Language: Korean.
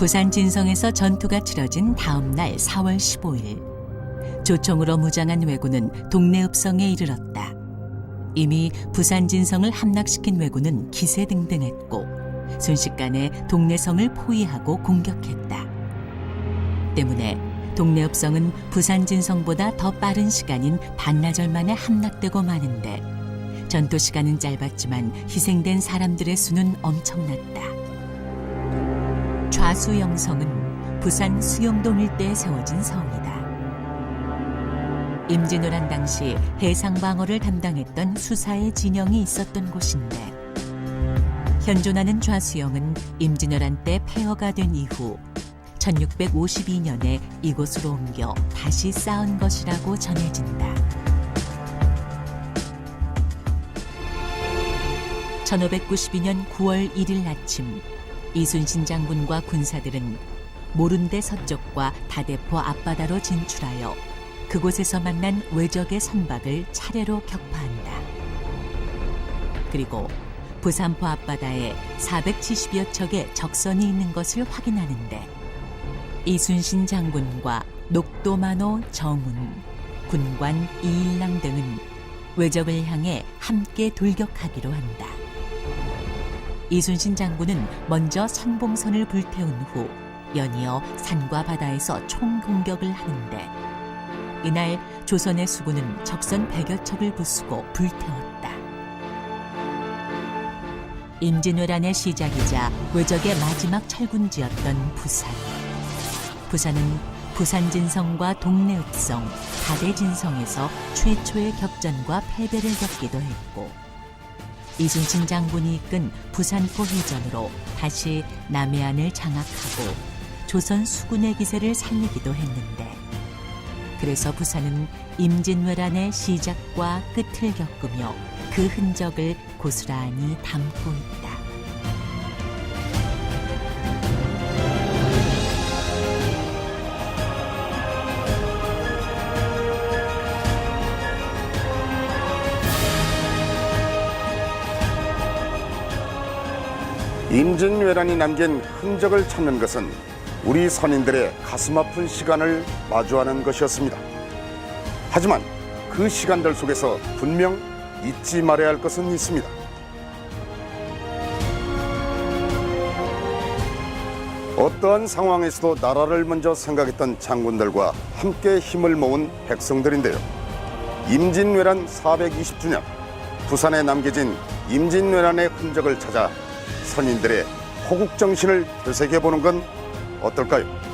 부산 진성에서 전투가 치러진 다음 날 4월 15일 조총으로 무장한 왜군은 동네 읍성에 이르렀다. 이미 부산 진성을 함락시킨 왜군은 기세등등했고 순식간에 동네 성을 포위하고 공격했다. 때문에 동네 읍성은 부산 진성보다 더 빠른 시간인 반나절 만에 함락되고 마는데 전투 시간은 짧았지만 희생된 사람들의 수는 엄청났다. 좌수영성은 부산 수영동 일대에 세워진 성이다. 임진왜란 당시 해상 방어를 담당했던 수사의 진영이 있었던 곳인데 현존하는 좌수영은 임진왜란 때 폐허가 된 이후 1652년에 이곳으로 옮겨 다시 쌓은 것이라고 전해진다. 1592년 9월 1일 아침 이순신 장군과 군사들은 모룬대 서쪽과 다대포 앞바다로 진출하여 그곳에서 만난 외적의 선박을 차례로 격파한다. 그리고 부산포 앞바다에 470여 척의 적선이 있는 것을 확인하는데 이순신 장군과 녹도만호 정운, 군관 이일랑 등은 외적을 향해 함께 돌격하기로 한다. 이순신 장군은 먼저 선봉선을 불태운 후 연이어 산과 바다에서 총 공격을 하는데 이날 조선의 수군은 적선 100여 척을 부수고 불태웠다. 임진왜란의 시작이자 외적의 마지막 철군지였던 부산. 부산은 부산진성과 동래읍성, 다대진성에서 최초의 격전과 패배를 겪기도 했고 이순신 장군이 이끈 부산포 해전으로 다시 남해안을 장악하고 조선 수군의 기세를 살리기도 했는데 그래서 부산은 임진왜란의 시작과 끝을 겪으며 그 흔적을 고스란히 담고 있다. 임진왜란이 남긴 흔적을 찾는 것은 우리 선인들의 가슴 아픈 시간을 마주하는 것이었습니다. 하지만 그 시간들 속에서 분명 잊지 말아야 할 것은 있습니다. 어떠한 상황에서도 나라를 먼저 생각했던 장군들과 함께 힘을 모은 백성들인데요. 임진왜란 420주년 부산에 남겨진 임진왜란의 흔적을 찾아 선인들의 호국 정신을 되새겨 보는 건 어떨까요?